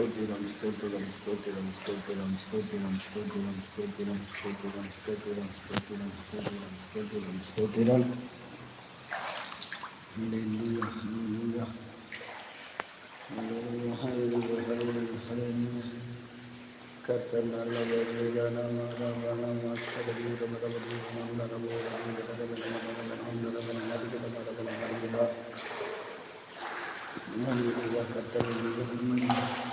ஸ்தோத்திரம் ஸ்தோத்திரம் ஸ்தோத்திரம் ஸ்தோத்திரம் ஸ்தோத்திரம் ஸ்தோத்திரம் ஸ்தோத்திரம் ஸ்தோத்திரம் ஸ்தோத்திரம் ஸ்தோத்திரம் ஸ்தோத்திரம் ஸ்தோத்திரம் ஸ்தோத்திரம் Hallelujah, hallelujah. Hallelujah, hallelujah, hallelujah, hallelujah. கர்த்தர் நல்லவர் நம நம நம சகதீர மதவதி நம நமோ நம நம நம நம நம மதிகட மரபல மதிகட Hallelujah, கர்த்தர் மாறனாக சொன்னதா ஸ்தோத்திரம் ஸ்தோத்திரம் ஸ்தோத்திரம் ஸ்தோத்திரம் ஸ்தோத்திரம் ஸ்தோத்திரம் ஸ்தோத்திரம் ஸ்தோத்திரம் ஸ்தோத்திரம் ஸ்தோத்திரம் ஸ்தோத்திரம் ஆதி மந்தமானவரே ஸ்தோத்திரம் ஸ்தோத்திரம் Hallelujah, துதிக்கிறோம் துதிக்கிறோம் துதிக்கிறோம் துதிக்கிறோம் துதிக்கிறோம் மகாராளந்தில் அன்புடைய ஸ்தோத்திரம் ஸ்தோத்திரம் கர்த்தர் நல்லவர்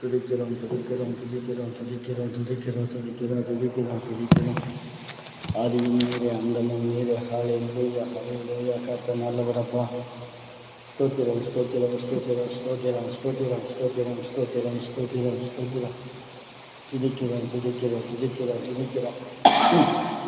துடிக்கிறோம் துடிக்கிறோம் துடிக்கிறோம் துடிக்கிறோம் துடிக்கிறோம் துடிக்கிறோம் துடிக்கிறோம் துடிக்கிறோம் துதிக்கிறோம் துதிக்கிறோம் துதிக்கிறோம் துதிக்கிறோம் துதிக்கிறோம் ஆதியும் நீரே அந்தமும் நீரே ஹாலே லூயா ஹாலே லூயா கர்த்தர் நல்லவரப்பா ஸ்தோத்திரம் ஸ்தோத்திரம் ஸ்தோத்திரம் ஸ்தோத்திரம் ஸ்தோத்திரம் ஸ்தோத்திரம் ஸ்தோத்திரம் ஸ்தோத்திரம் ஸ்தோத்திரம் துதிக்கிறோம் துதிக்கிறோம் துதிக்கிறோம் துதிக்கிறோம்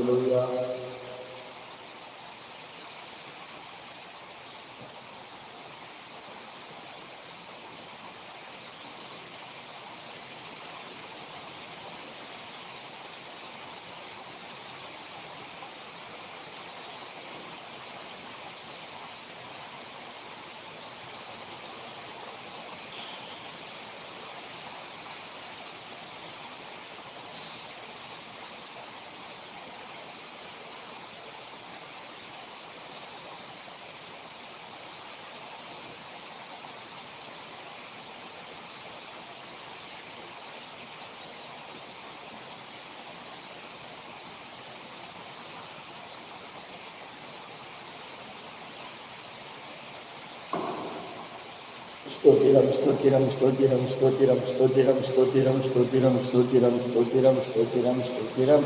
ஸ்தோத்திரம் ஸ்தோத்திரம் ஸ்தோத்திரம் ஸ்தோத்திரம் ஸ்தோத்திரம் ஸ்தோத்திரம் ஸ்தோத்திரம் ஸ்தோத்திரம் ஸ்தோத்திரம் ஸ்தோத்திரம் ஸ்தோத்திரம்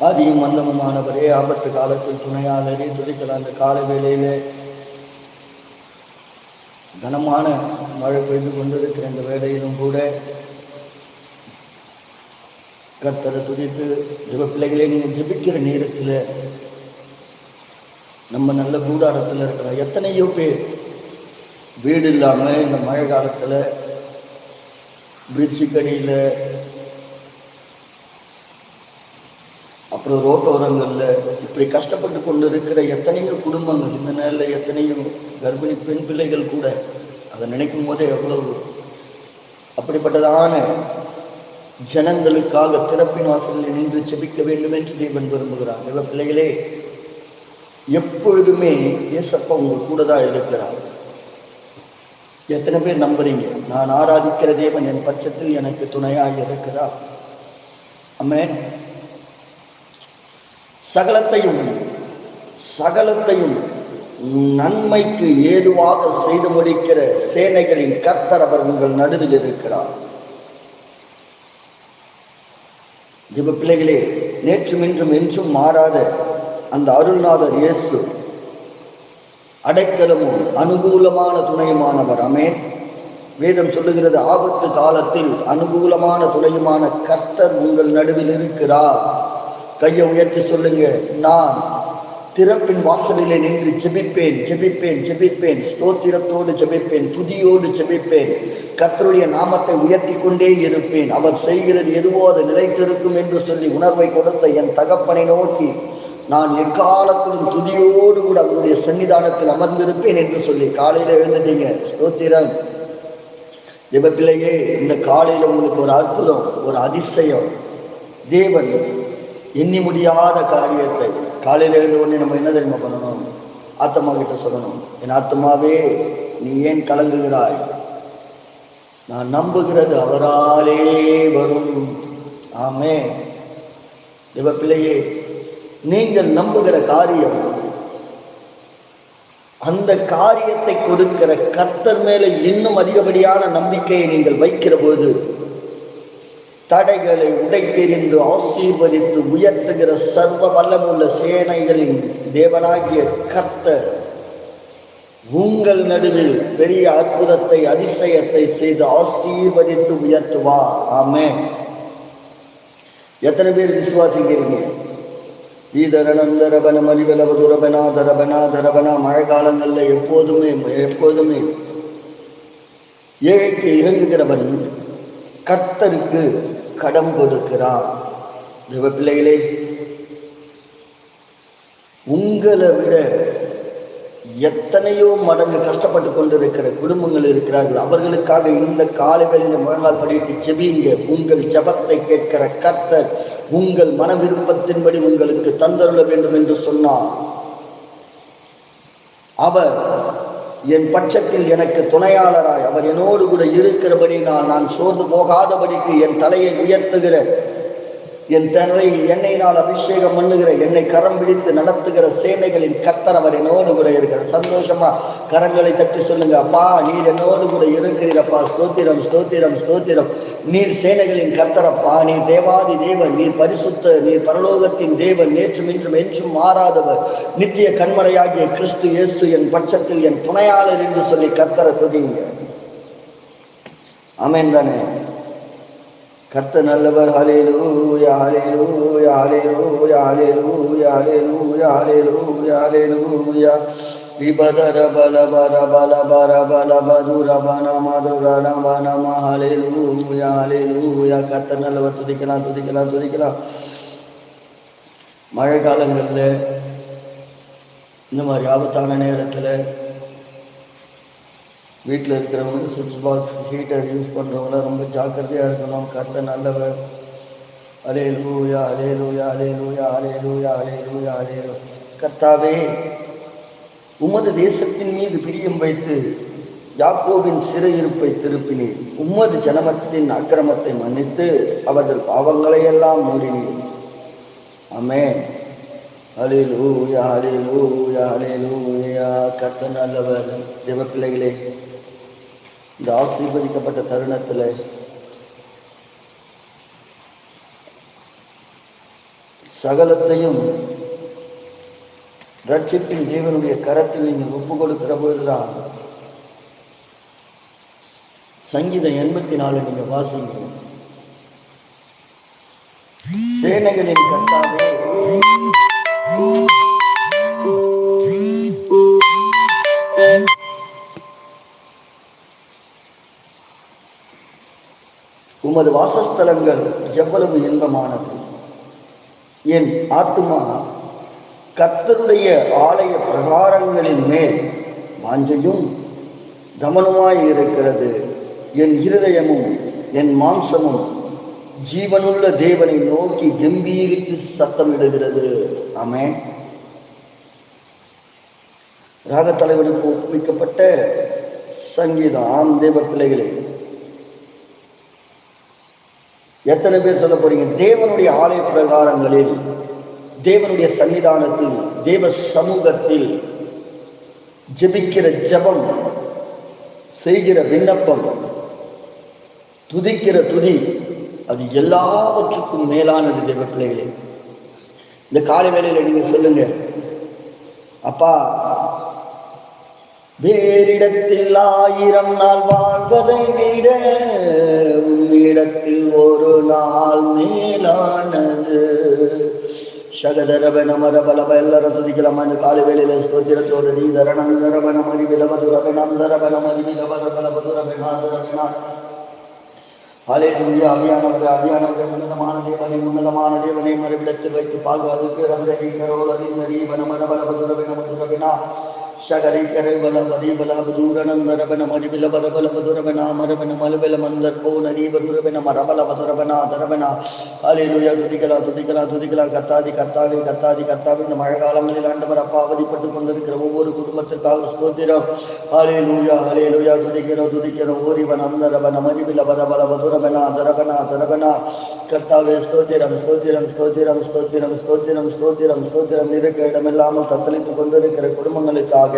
ஆதியும் மந்தமுமானவரே ஆபத்து காலத்தில் துணையாளரே துதிக்கிற அந்த கால வேளையிலே கனமான மழை பெய்து கொண்டிருக்கிற இந்த வேளையிலும் கூட கர்த்தரை துதித்து ஜெப பிள்ளைகளே நீங்கள் ஜெபிக்கிற நேரத்தில் நம்ம நல்ல கூடாரத்தில் இருக்கிற எத்தனையோ பேர் வீடு இல்லாமல் இந்த மழை காலத்தில் பிரிட்ஜுக்கடியில் அப்புறம் ரோட்டோரங்களில் இப்படி கஷ்டப்பட்டு கொண்டு இருக்கிற எத்தனையோ குடும்பங்கள் இந்த நேரில் எத்தனையோ கர்ப்பிணி பெண் பிள்ளைகள் கூட அதை நினைக்கும் போதே எவ்வளவு அப்படிப்பட்டதான ஜனங்களுக்காக திறப்பின் வாசலில் நின்று செபிக்க வேண்டும் என்று தேவன் விரும்புகிறார். இவ பிள்ளைகளே எப்பொழுதுமே இயேசப்பா உங்கள் கூட தான் இருக்கிறார். எத்தனை பேர் நம்புறீங்க? நான் ஆராதிக்கிற தேவன் என் பட்சத்தில் எனக்கு துணையாக இருக்கிறார். அம்மே சகலத்தையும் சகலத்தையும் நன்மைக்கு ஏதுவாக செய்து முடிக்கிற சேனைகளின் கர்த்தர் அவர் உங்கள் நடுவில் இருக்கிறார். ஜிப பிள்ளைகளே நேற்றும் இன்றும் என்றும் மாறாத அந்த அருள்நாதர் இயேசு அடைக்கலமும் அனுகூலமான துணையுமானவர். அமேன் வேதம் சொல்லுகிறது ஆபத்து காலத்தில் அனுகூலமான துணையுமான கர்த்தர் உங்கள் நடுவில் இருக்கிறார். கையை உயர்த்தி சொல்லுங்க நான் திறப்பின் வாசலிலே நின்று ஜெபிப்பேன் ஜெபிப்பேன் ஜெபிப்பேன். ஸ்தோத்திரத்தோடு ஜெபிப்பேன் துதியோடு ஜெபிப்பேன். கர்த்தருடைய நாமத்தை உயர்த்தி கொண்டே இருப்பேன். அவர் செய்கிறது எதுவோ அது நிலைத்திருக்கும் என்று சொல்லி உணர்வை கொடுத்த என் தகப்பனை நோக்கி நான் எக்காலத்திலும் துதியோடு கூட அவருடைய சன்னிதானத்தில் அமர்ந்திருப்பேன் என்று சொல்லி காலையில எழுந்துட்டீங்க. ஸ்தோத்திரம். தேவ பிள்ளையே இந்த காலையில உங்களுக்கு ஒரு அற்புதம் ஒரு அதிசயம். தேவன் எண்ணி முடியாத காரியத்தை காலையில எழுந்த உடனே நம்ம என்ன தெரியுமா பண்ணணும்? ஆத்தமா கிட்ட சொல்லணும். என் ஆத்மாவே நீ ஏன் கலங்குகிறாய்? நான் நம்புகிறது அவராலே வரும். ஆமே தேவ பிள்ளையே நீங்கள் நம்புகிற காரியம். அந்த காரியத்தை கொடுக்கிற கர்த்தர் மேலே இன்னும் அதிகப்படியான நம்பிக்கையை நீங்கள் வைக்கிற போது தடைகளை உடைத்தெறிந்து ஆசீர்வதித்து உயர்த்துகிற சர்வ வல்லமுள்ள சேனைகளின் தேவனாகிய கர்த்தர் உங்கள் நடுவில் பெரிய அற்புதத்தை அதிசயத்தை செய்து ஆசீர்வதித்து உயர்த்துவா ஆமே எத்தனை பேர் விசுவாசிக்கிறீங்க? ஈதரணந்தரபன மலிவலவதுரபனா தரபனா தரபனா மழை காலங்களில் எப்போதுமே எப்போதுமே ஏழைக்கு இறங்குகிறவன் கர்த்தருக்கு கடம் கொடுக்கிறார். தேவ பிள்ளைகளே உங்களை விட எத்தனையோ மடங்கு கஷ்டப்பட்டு கொண்டிருக்கிற குடும்பங்கள் இருக்கிறார்கள். அவர்களுக்காக இந்த காலைகளில் முழங்கால் படிட்டு செபியுங்க உங்கள் ஜபத்தை கேட்கிற கர்த்தர் உங்கள் மன விருப்பத்தின்படி உங்களுக்கு தந்தருள வேண்டும் என்று சொன்னார். அவர் என் பட்சத்தில் எனக்கு துணையாளராய் அவர் என்னோடு கூட இருக்கிறபடி நான் நான் சோர்ந்து போகாதபடிக்கு என் தலையை உயர்த்துகிற என் தன்னை எண்ணெயினால் அபிஷேகம் பண்ணுகிற என்னை கரம் பிடித்து நடத்துகிற சேனைகளின் கத்தர் அவர் என்னோடு கூட இருக்கிற சந்தோஷமா கரங்களை தட்டி சொல்லுங்க அப்பா நீர் என்னோடு கூட இருக்கிறீரப்பா. ஸ்தோத்திரம் ஸ்தோத்திரம் ஸ்தோத்திரம். நீர் சேனைகளின் கத்தரப்பா நீர் தேவாதி தேவன் நீர் பரிசுத்த நீர் பரலோகத்தின் தேவன். நேற்றும் இன்றும் என்றும் மாறாதவர். நித்திய கண்மலையாகிய கிறிஸ்து இயேசு என் பட்சத்தில் என் துணையாளர் என்று சொல்லி கத்தரை துதிங்க அமேன் தானே. கர்த்த நல்லவர். ஹalleluya ஹalleluya ஹalleluya ஹalleluya ஹalleluya ஹalleluya யா விபதர பல பர பல பர பல பதுர பன மதுர நம நம ஹalleluya. யா கர்த்த நல்லவர் துதிக்கலாம் துதிக்கலாம் துதிக்கலாம் மழை காலங்களில் இந்த மாதிரி ஆபத்தான நேரத்தில் வீட்டில் இருக்கிறவங்க சுவிட்ச் பாக்ஸ் ஹீட்டர் யூஸ் பண்ணுறவங்கள ரொம்ப ஜாக்கிரதையாக இருக்கணும். கத்த நல்லவர். அலே லூயா அலே லூயா அலே லூயா அலே லூயா அலே லூயா அலே கர்த்தாவே உமது தேசத்தின் மீது பிரியம் வைத்து யாக்கோவின் சிறையிருப்பை திருப்பினீர். உமது ஜனமத்தின் அக்கிரமத்தை மன்னித்து அவர்கள் பாவங்களையெல்லாம் மூடினீர். அமே அலே லூயா அலே லூயா அலே லூயா கத்த நல்லவர். தேவ பிள்ளைகளே இந்த ஆசீர்வதிக்கப்பட்ட தருணத்தில் சகலத்தையும் ரட்சிப்பின் தேவனுடைய கரத்தில் நீங்கள் ஒப்பு கொடுக்கிற போதுதான் சங்கீதம் எண்பத்தி நாலு நீங்க வாசிங்க. சேனைகளின் கட்டாக உமது வாசஸ்தலங்கள் எவ்வளவு இன்பமானது. என் ஆத்மா கத்தருடைய ஆலய பிரகாரங்களின் மேல் வாஞ்சையும் கவனமாய் இருக்கிறது. என் இருதயமும் என் மாம்சமும் ஜீவனுள்ள தேவனை நோக்கி கம்பீரித்து சத்தமிடுகிறது. அமே ராக தலைவனுக்கு ஒப்புவிக்கப்பட்ட சங்கீதம். ஆம் தேவ பிள்ளைகளே எத்தனை பேர் சொல்ல போறீங்க? தேவனுடைய ஆலய பிரகாரங்களில் தேவனுடைய சன்னிதானத்தில் தேவ சமூகத்தில் ஜெபிக்கிற ஜெபம் செய்கிற விண்ணப்பம் துதிக்கிற துதி அது எல்லாவற்றுக்கும் மேலானது தேவ பிள்ளைகளே. இந்த காலை வேலையில் நீங்க சொல்லுங்க அப்பா வேறிடத்தில் ஆயிரம் நாள் வாழ்வதை விட உம்மிடத்தில் ஒரு நாள் மேலானது. ಶಗದರವ ನಮದ ಬಲವ ಎಲ್ಲರ ತುದಿಗಳ ಮನ ಕಾಲುವೆಲಿಲ ಸ್ತೋತಿರ ತೋರ ನೀದರ ನಂದರವ ನಮರಿ ವಿಲವ ದುರವ ನಂದರವ ನಮರಿ ವಿಲವದ ಬಲವ ದುರವ ನಾದರವಿನ ஹலே துல்லிய அபியானவரே உன்னதமான தேவனே உன்னதமான தேவனே மறுபிடத்தில் வைத்து பாதுகாத்து ரந்தரி கரோல் அறிந்தறி வனமன பலபதுரவின மதுரவினா شريك ربنا وريبنا بدورنا مربنا مربلا بربلا بدربنا مربنا ملبلا منذر كون ريب دربنا مربلا بدربنا دربنا அலையிலுயா துதிகளா கத்தாதி கத்தாவி கத்தாதி கத்தாவி. மழை காலங்களில் ஆண்டவர் அப்பா கொண்டிருக்கிற ஒவ்வொரு குடும்பத்திற்காக ஸ்தோத்திரம். அலையிலுயா அலையிலுயா துதிக்கிறோம் துதிக்கிறோம். ஓரிவன் அந்தரவன மறிவில வரவல வதுரவனா தரவனா தரவனா கர்த்தாவே ஸ்தோத்திரம் ஸ்தோத்திரம் ஸ்தோத்திரம் ஸ்தோத்திரம் ஸ்தோத்திரம் ஸ்தோத்திரம் ஸ்தோத்திரம். இருக்க இடமில்லாமல் தத்தளித்துக் கொண்டிருக்கிற குடும்பங்களுக்காக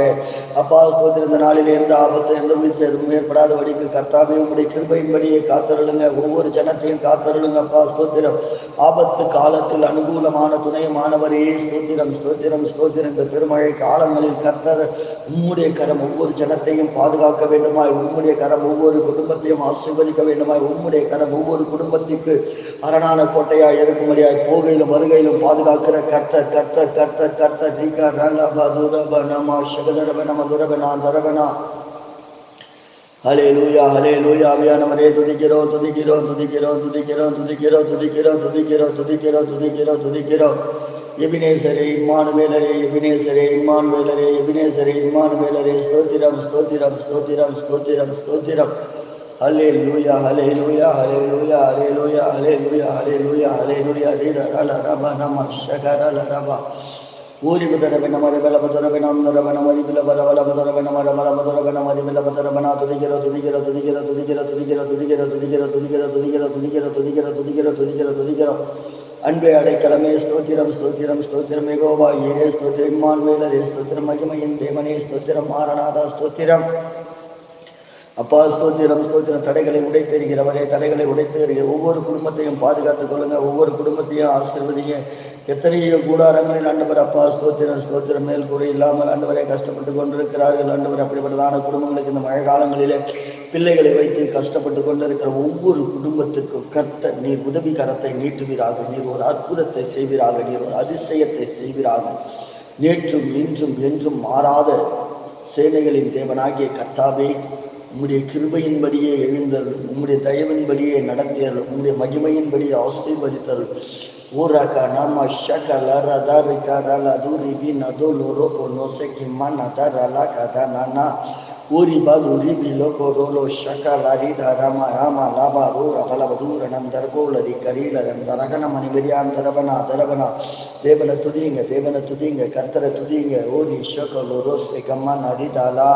அப்பா ஸ்தோத்திரம் இந்த நாளில் எந்த ஆபத்து எந்த உயிர் சேதமும் ஏற்படாதபடிக்கு கர்த்தாவே உங்களுடைய கிருபையின்படியே காத்தருளுங்க. ஒவ்வொரு ஜனத்தையும் காத்தருளுங்க அப்பா ஸ்தோத்திரம். ஆபத்து காலத்தில் அனுகூலமான துணையமானவரே ஸ்தோத்திரம் ஸ்தோத்திரம் ஸ்தோத்திரம். இந்த பெருமழை காலங்களில் கர்த்தர் உம்முடைய கரம் ஒவ்வொரு ஜனத்தையும் பாதுகாக்க வேண்டுமாய் உம்முடைய கரம் ஒவ்வொரு குடும்பத்தையும் ஆசீர்வதிக்க வேண்டுமாய் உம்முடைய கரம் ஒவ்வொரு குடும்பத்திற்கு அரணான கோட்டையாய் இருக்கும்படியாய் போகையிலும் வருகையிலும் பாதுகாக்கிற கர்த்தர் கர்த்தர் கர்த்தர் கர்த்தர். ரீகா ரலப துரப நம சகதரப நம துரபனா தரபனா ஹலே லூயா ஹலே லூயா அவியானவரே துதிக்கிறோம் துதிக்கிறோம் துதிக்கிறோம் துதிக்கிறோம் துதிக்கிறோம் துதிக்கிறோம் துதிக்கிறோம் துதிக்கிறோம் துதிக்கிறோம் துதிக்கிறோம். எபினேசரே இம்மானுவேலரே எபினேசரே இம்மானுவேலரே எபினேசரே இம்மானுவேலரே. ஸ்தோத்திரம் ஸ்தோத்திரம் ஸ்தோத்திரம் ஸ்தோத்திரம் ஸ்தோத்திரம். ஹலே லூயா ஹலே லூயா ஹலே லூயா ஹலே லூயா ஹலே லூயா ஹலே லூயா ஹலே லூயா ரீர ரல நம ஷகரல ரபா ولم تربنا مربلا بتربنا مربلا مربلا بلا بلا بتربنا مربلا بتربنا مربلا بتربنا تذكر تذكر تذكر تذكر تذكر تذكر تذكر تذكر تذكر تذكر تذكر تذكر تذكر அன்பே அடைக்கலமே ஸ்தோத்திரம் ஸ்தோத்திரம் ஸ்தோத்திரம் ஏகோபா ஏழே ஸ்தோத்திரம் இம்மான் ஸ்தோத்திரம் மகிமையின் தேவனே ஸ்தோத்திரம் மாரநாதா ஸ்தோத்திரம் அப்பா ஸ்தோத்திரம் ஸ்தோத்திரம். தடைகளை உடைத்தெறிகிறவரே தடைகளை உடைத்தெறிகிற ஒவ்வொரு குடும்பத்தையும் பாதுகாத்துக் கொள்ளுங்க. ஒவ்வொரு குடும்பத்தையும் ஆசீர்வதிங்க. எத்தனையோ கூடாரங்களில் ஆண்டவர் அப்பா ஸ்தோத்திரம் ஸ்தோத்திரம். மேல் கூரை இல்லாமல் ஆண்டவரை கஷ்டப்பட்டு கொண்டிருக்கிறார்கள். ஆண்டவர் அப்படிப்பட்டதான குடும்பங்களுக்கு இந்த மழை காலங்களிலே பிள்ளைகளை வைத்து கஷ்டப்பட்டு கொண்டிருக்கிற ஒவ்வொரு குடும்பத்துக்கும் கர்த்த நீர் உதவி கரத்தை நீட்டுவீராக. நீர் ஒரு அற்புதத்தை செய்வீராக. நீர் ஒரு அதிசயத்தை செய்வீராக. நேற்றும் இன்றும் என்றும் மாறாத சேனைகளின் தேவனாகிய கர்த்தாவே உம்முடைய கிருபையின்படியே எழுந்தருள் உம்முடைய தயவின்படியே நடத்தியருள் உம்முடைய மகிமையின்படியே ஆசீர்வதித்தருள். ஊராக்கா நாம ஷகல ரதா ரிகா ரலா தூரி வி நதோ லோரோ பொன்னோ செக்கிம்மா நதா ரலா கதா நானா. ઓરી બાજુ રીબી લોકો રોલો શકા લારીધા રામા રામા લાભા રોર ફલવધૂર નંદર கோளரி கரீலரந்த ரகணமணி விரியாந்தரவனா தரவனா தேவனை துதிங்க தேவனை துதிங்க கர்த்தரை துதிங்க ஓரி ஷோகலோ ரோசே கம்மா நரிதாலா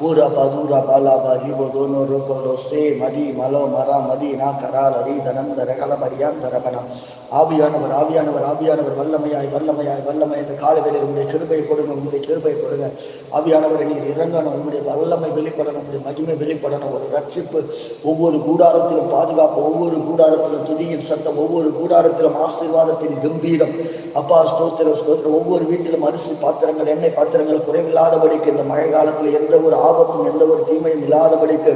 ஊரா பதூரா பாலா பாரிபோ தோனோ ரோகோலோ சே மதி மலோ மரா மதி நா கராலரி தனந்தர கலபரியாந்தரவனா ஆவியானவர் ஆவியானவர் ஆவியானவர் வல்லமையாய் வல்லமையாய் வல்லமை இந்த காலவேளையில் உங்களுடைய கிருபையை கொடுங்க உங்களுடைய கிருபையை கொடுங்க ஆவியானவரை நீர் இறங்கணும் உங்களுடைய வல்லமை வெளிப்படணும் உங்களுடைய மகிமை வெளிப்படணும். ஒரு ரட்சிப்பு ஒவ்வொரு கூடாரத்திலும் பாதுகாப்பு ஒவ்வொரு கூடாரத்திலும் துதியின் சத்தம் ஒவ்வொரு கூடாரத்திலும் ஆசீர்வாதத்தின் கம்பீரம். அப்பா ஸ்தோத்திரம் ஸ்தோத்திரம். ஒவ்வொரு வீட்டிலும் அரிசி பாத்திரங்கள் எண்ணெய் பாத்திரங்கள் குறைவில்லாதபடிக்கு இந்த மழை காலத்தில் எந்த ஒரு ஆபத்தும் எந்த ஒரு தீமையும் இல்லாதபடிக்கு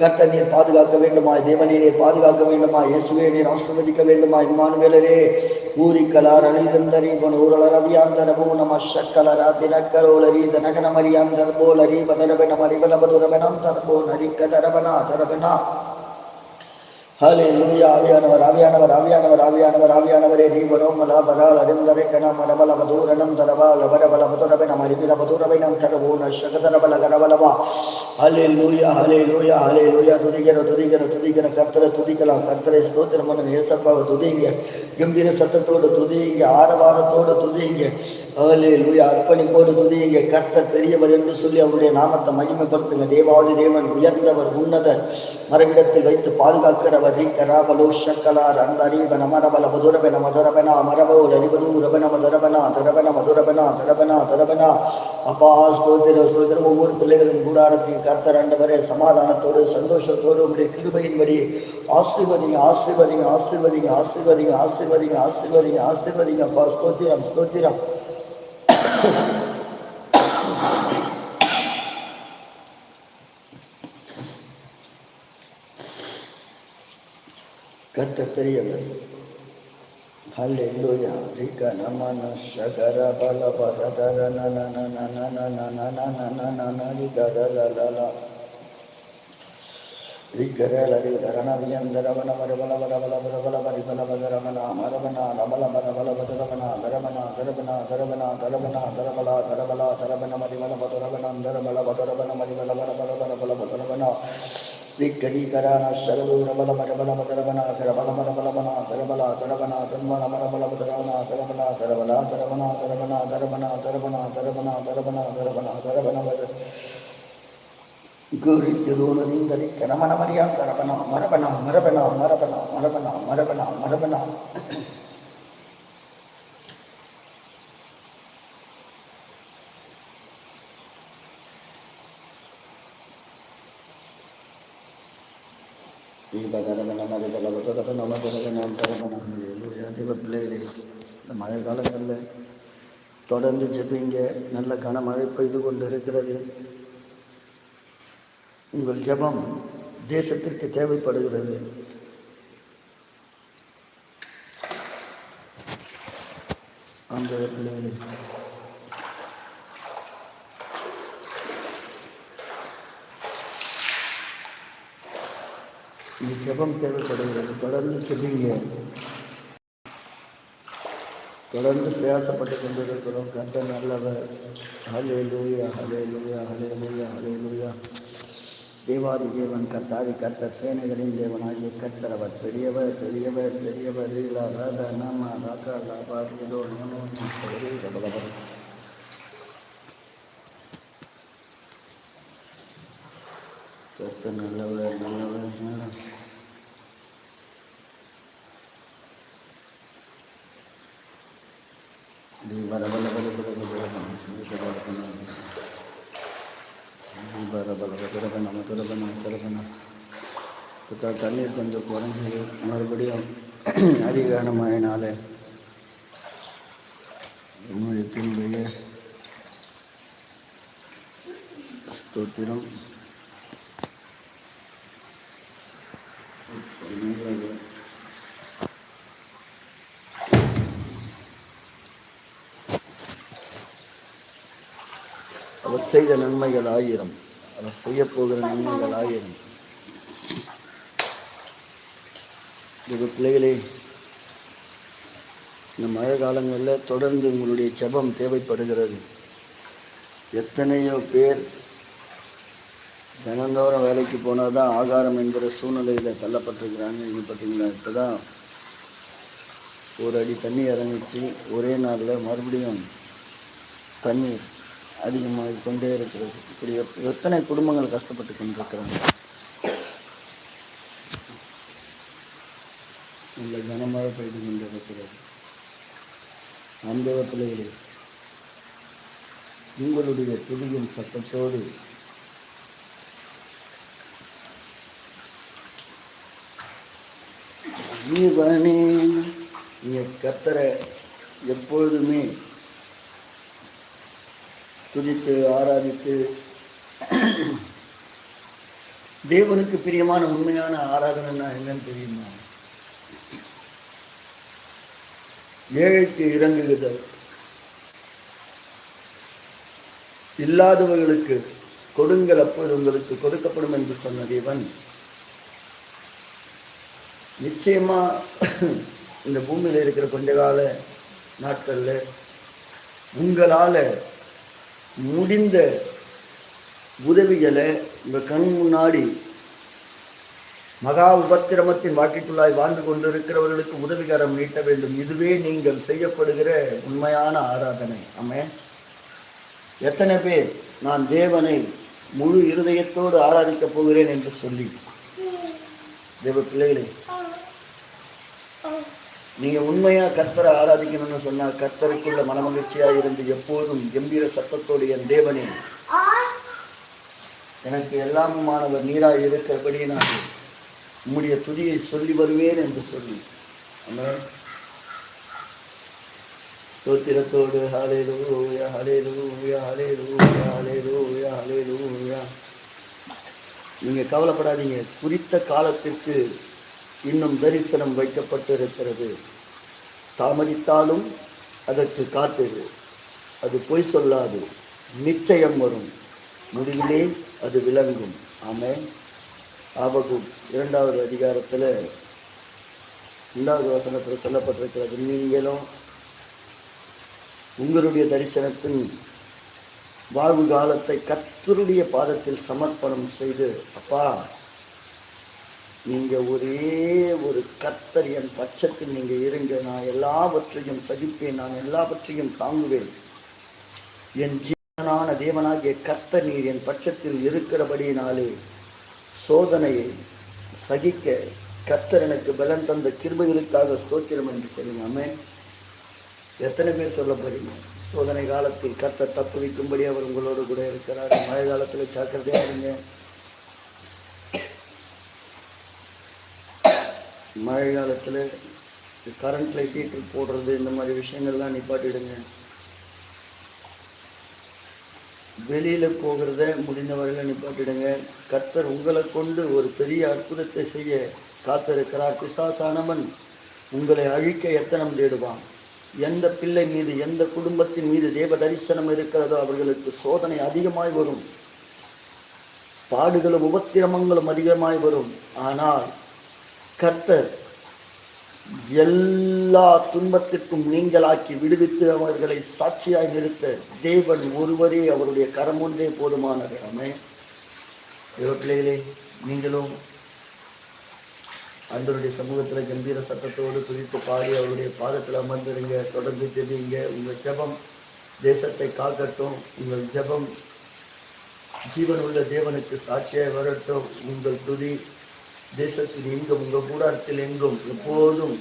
கர்த்த நீர் பாதுகாக்க வேண்டுமா தேவனே நீர் பாதுகாக்க வேண்டுமா இயேசுவே நீர் ஆசிர்வதிக்க வேண்டுமா ಕಲರೇ ಊರಿಕಲಾರ ಅಳಿಗಂದರಿ ಬಣ ಊರಳರವಿಯಾಂದರ ನಮ ಶಕ್ಕಲರಾದಿನ ಕರೋಳರಿ ದನಗನ ಮರಿಯಾಂದರ್ ಬೋಲರಿ ಬದರಬೆಣ ಮರಿಬಲ ಬದುರಬೆಣಂ ತರ್ಬೋನ್ ಹರಿಕ್ಕ ದರಬಣ ದರಬೆಣ ஹலே லூயா ஆவியானவர் ஆவியானவர் ஆவியானவர் ஆவியானவர் ஆவியானவரே தீபனோ மலாபலால் அறிந்தரை கண மரபல மதூரணம் தரவா லபரபல மதுரவை நம் அறிவில மதுரவை நம் தரவோ நஷகதரபல கரவலவா ஹலே லூயா ஹலே லூயா ஹலே லூயா துதிக்கிற துதிக்கிற துதிக்கிற கர்த்தரை துதிக்கலாம். கர்த்தரை ஸ்தோத்திரம் பண்ணுங்க. ஏசப்பாவை துதிங்க. கம்பீர சத்தத்தோடு துதிங்க. ஆரவாரத்தோடு துதிங்க. லூயா அர்ப்பணிப்போடு இங்கே கர்த்தர் பெரியவர் என்று சொல்லி அவருடைய நாமத்தை மகிமைப்படுத்துங்க. தேவாதி தேவன் உயர்ந்தவர் உன்னதர் மரவிடத்தில் வைத்து பாதுகாக்கிறவர். ரீகராபலோ அந்த அந்தரீபன மரபல மதுரபன மதுரபனா மரபோ லரிபது ரபன மதுரபனா தரபன மதுரபனா தரபனா தரபனா. அப்பா ஸ்தோத்திர ஸ்தோத்திரம். ஒவ்வொரு பிள்ளைகளின் கூடாரத்தையும் கர்த்தர் ஆண்டவரே சமாதானத்தோடு சந்தோஷத்தோடு உங்களுடைய கிருபையின்படி ஆசிர்வதிங்க ஆசிர்வதிங்க ஆசிர்வதிங்க ஆசிர்வதிங்க ஆசிர்வதிங்க ஆசிர்வதிங்க ஆசிர்வதிங்க. அப்பா ஸ்தோத்திரம் ஸ்தோத்திரம். கர்த்தர் பெரியவர் ஹalleluya ரிக நமன ஷகர பல பரதர நன நன நன நன நன நன நன ரிக ல ல ல ரிக்கரலரி தரணவியந்தரவன வரவல வரவல வரவல வரிவல வதரவனா மரவனா ரமல மரவல வதரவனா தரவனா தரவனா தரவனா தரவனா தரவலா தரபனா தரபனா தரபனா வதரவனா தரவல தரபன மரிவல வரவல வரவல வதரவனா விக்கரீகரான மரபரபன பல மரபல மதரவனா கரபல மரபலவனா கரபலா கரவனா தன்மன மரபல மதரவனா கரபலா கரவலா கரவனா கரவனா கரவனா கரவனா கரவனா கரவனா கரவனா கரவன மத. குறித்ததோனறிந்தறி கரமண மரியா கரபனா மரபனா மரபனா மரபனா மரபனா மரபனா மரபனா. இந்த மழை காலங்களில் தொடர்ந்து ஜெபிங்க. நல்ல கனமழை பெய்து கொண்டு இருக்கிறது உங்கள் ஜெபம் தேசத்திற்கு தேவைப்படுகிறது. அந்த பிள்ளைகளே. இந்த ஜபம் தேவைப்படுகிறது தொடர்ந்து செபிங்க தொடர்ந்து பிரயாசப்பட்டு கொண்டிருக்கிறோம் கத்த நல்லவர் ஹலே லூயா ஹலே லூயா ஹலே லூயா ஹலே லூயா தேவாதி தேவன் கர்த்தாதி கர்த்தர் சேனைகளின் தேவனாகிய கர்த்தர் அவர் பெரியவர் பெரியவர் பெரியவர் லீலா ராதா நாமா ராக்கா லாபா ஏதோ நோனோ சரி ரபலவர் கர்த்தர் நல்லவர் நல்லவர் நல்லவர் வர வர வர வர வர வர இப்போ தண்ணீர் கொஞ்சம் குறைஞ்சி மறுபடியும் அதிகாரமாயினால எத்தினுடைய ஸ்தோத்திரம் அவர் செய்த நன்மைகள் ஆயிரம் அவர் செய்ய போகிற நன்மைகள் ஆயிரம் இது பிள்ளைகளே இந்த மழை காலங்களில் தொடர்ந்து உங்களுடைய செபம் தேவைப்படுகிறது. எத்தனையோ பேர் தினந்தோறும் வேலைக்கு போனால் தான் ஆகாரம் என்கிற சூழ்நிலையில் தள்ளப்பட்டிருக்கிறாங்க. இது பார்த்தீங்களா இப்போ தான் ஒரு அடி தண்ணி இறங்கிச்சு. ஒரே நாளில் மறுபடியும் தண்ணீர் அதிகமாக கொண்டே இருக்கிறது. இப்படி எத்தனை குடும்பங்கள் கஷ்டப்பட்டு கொண்டிருக்கிறாங்க? இந்த கனமழை பெய்து கொண்டிருக்கிறது. அந்த பிள்ளைகளே உங்களுடைய துதியின் சத்தத்தோடு ஜீவனே நீ கத்தரை எப்பொழுதுமே துதித்து ஆராதித்து தேவனுக்கு பிரியமான உண்மையான ஆராதனைன்னா என்னன்னு தெரியுமா? ஏழைக்கு இறங்குகிறது இல்லாதவர்களுக்கு கொடுங்கள் அப்போது உங்களுக்கு கொடுக்கப்படும் என்று சொன்ன தேவன். நிச்சயமா இந்த பூமியில் இருக்கிற கொஞ்ச கால நாட்களில் உங்களால முடிந்த உதவிகளை உங்கள் கண் முன்னாடி மகா உபத்திரமத்தின் வாட்டிக்குள்ளாய் வாழ்ந்து கொண்டிருக்கிறவர்களுக்கு உதவிகரம் நீட்ட வேண்டும். இதுவே நீங்கள் செய்யப்படுகிற உண்மையான ஆராதனை. அம்மே எத்தனை பேர் நான் தேவனை முழு இருதயத்தோடு ஆராதிக்கப் போகிறேன் என்று சொல்லி. தேவ பிள்ளைகளே நீங்கள் உண்மையாக கர்த்தரை ஆராதிக்கணும்னு சொன்னால் கர்த்தருக்குள்ள மனமகிழ்ச்சியாக இருந்து எப்போதும் கம்பீர சத்தத்தோடு என் தேவனே. எனக்கு எல்லாமுமானவர் நீராக இருக்கிறபடி நான் உம்முடைய துதியை சொல்லி வருவேன் என்று சொல்லி. ஸ்தோத்திரத்தோடு ஹலே லூயா ஹலே லூயா ஹலே லூயா ஹலே லூயா ஹலே லூயா நீங்கள் கவலைப்படாதீங்க. குறித்த காலத்திற்கு இன்னும் தரிசனம் வைக்கப்பட்டிருக்கிறது. தாமதித்தாலும் அதற்கு காத்திரு. அது பொய் சொல்லாது. நிச்சயம் வரும். முடிவிலே அது விளங்கும். ஆமே ஆபகும் இரண்டாவது அதிகாரத்தில் இரண்டாவது வசனத்தில் சொல்லப்பட்டிருக்கிறது. நீங்களும் உங்களுடைய தரிசனத்தின் வாழ்வு காலத்தை கத்தருடைய பாதத்தில் சமர்ப்பணம் செய்து அப்பா நீங்க ஒரே ஒரு கர்த்தர் என் பட்சத்தில் நீங்க இருங்க. நான் எல்லாவற்றையும் சகிப்பேன். நான் எல்லாவற்றையும் தாங்குவேன். என் ஜீவனான தேவனாகிய கர்த்தர் நீர் என் பட்சத்தில் இருக்கிறபடியினாலே சோதனையை சகிக்க கர்த்தர் எனக்கு பலன் தந்த கிருபைகளுக்காக ஸ்தோத்திரம் என்று சொல்லுங்க எத்தனை பேர் சொல்ல போறீங்க? சோதனை காலத்தில் கர்த்தர் தப்பு வைக்கும்படி அவர் உங்களோடு கூட இருக்கிறார். மழை காலத்தில் ஜாக்கிரதையா இருங்க. மழை காலத்தில் கரண்ட்டில் ஹீட்டர் போடுறது இந்த மாதிரி விஷயங்கள்லாம் நிப்பாட்டிடுங்க. வெளியில் போகிறத முடிந்தவரையில் நிப்பாட்டிடுங்க. கர்த்தர் உங்களை கொண்டு ஒரு பெரிய அற்புதத்தை செய்ய காத்திருக்கிறார். பிசாசானவன் உங்களை அழிக்க எத்தனம் தேடுவான்? எந்த பிள்ளை மீது எந்த குடும்பத்தின் மீது தேவ தரிசனம் இருக்கிறதோ அவர்களுக்கு சோதனை அதிகமாய் வரும். பாடுகளும் உபத்திரமங்களும் அதிகமாய் வரும். ஆனால் கர்த்தர் எல்லா துன்பத்திற்கும் நீங்களாக்கி விடுவித்து அவர்களை சாட்சியாக நிறுத்த தேவன் ஒருவரே அவருடைய கரம் ஒன்றே போதுமானது அமே பிள்ளைகளே நீங்களும் அந்தருடைய சமூகத்தில் கம்பீர சத்தத்தோடு குறித்து பாடி அவருடைய பாதத்தில் அமர்ந்திருங்க தொடர்ந்து ஜெபிங்க. உங்கள் ஜெபம் தேசத்தை காக்கட்டும். உங்கள் ஜெபம் ஜீவனுள்ள தேவனுக்கு சாட்சியாக வரட்டும். உங்கள் துதி தேசத்தில் எங்கும் உங்கள் கூடாரத்தில் எங்கும் எப்போதும்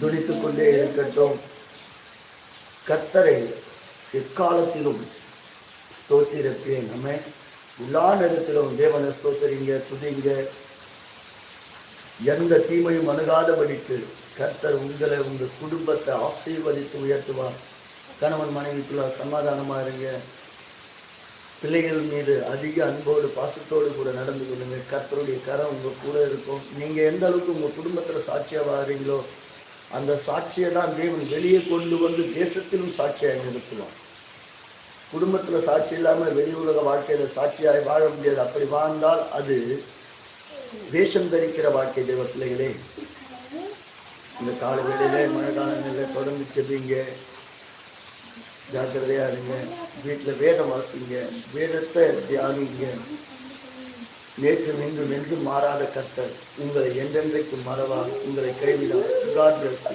துடித்து கொண்டே இருக்கட்டும். கர்த்தரை எக்காலத்திலும் ஸ்தோத்திரப்பேன் நம்ம எல்லா நேரத்திலும் தேவனை ஸ்தோத்திரிங்க துதிங்க. எந்த தீமையும் அணுகாதபடிக்கு கர்த்தர் உங்களை உங்கள் குடும்பத்தை ஆசீர்வதித்து உயர்த்துவார். கணவன் மனைவிக்குள்ள சமாதானமா இருங்க. பிள்ளைகள் மீது அதிக அன்போடு பாசத்தோடு கூட நடந்து கொள்ளுங்க கர்த்தருடைய கரம் உங்கள் கூட இருக்கும். நீங்கள் எந்த அளவுக்கு உங்கள் குடும்பத்தில் சாட்சியாக வாரீங்களோ அந்த சாட்சியை தான் தேவன் வெளியே கொண்டு வந்து தேசத்திலும் சாட்சியாக நிறுத்தலாம் குடும்பத்தில் சாட்சி இல்லாமல் வெளி உலக வாழ்க்கையில் சாட்சியாக வாழ முடியாது. அப்படி வாழ்ந்தால் அது வேஷம் தரிக்கிற வாழ்க்கை தேவ பிள்ளைகளே. இந்த கால வேளையில மழை காலங்களில் தொடர்ந்து செல்வீங்க. ஜாக்கிரதையா இருங்க. வீட்டில் வேதம் வாசிங்க. வேதத்தை தியானிங்க. நேற்று நின்று நின்று மாறாத கர்த்தர் உங்களை என்றென்றைக்கு மறவா உங்களை கைவிடா காட் பிளஸ்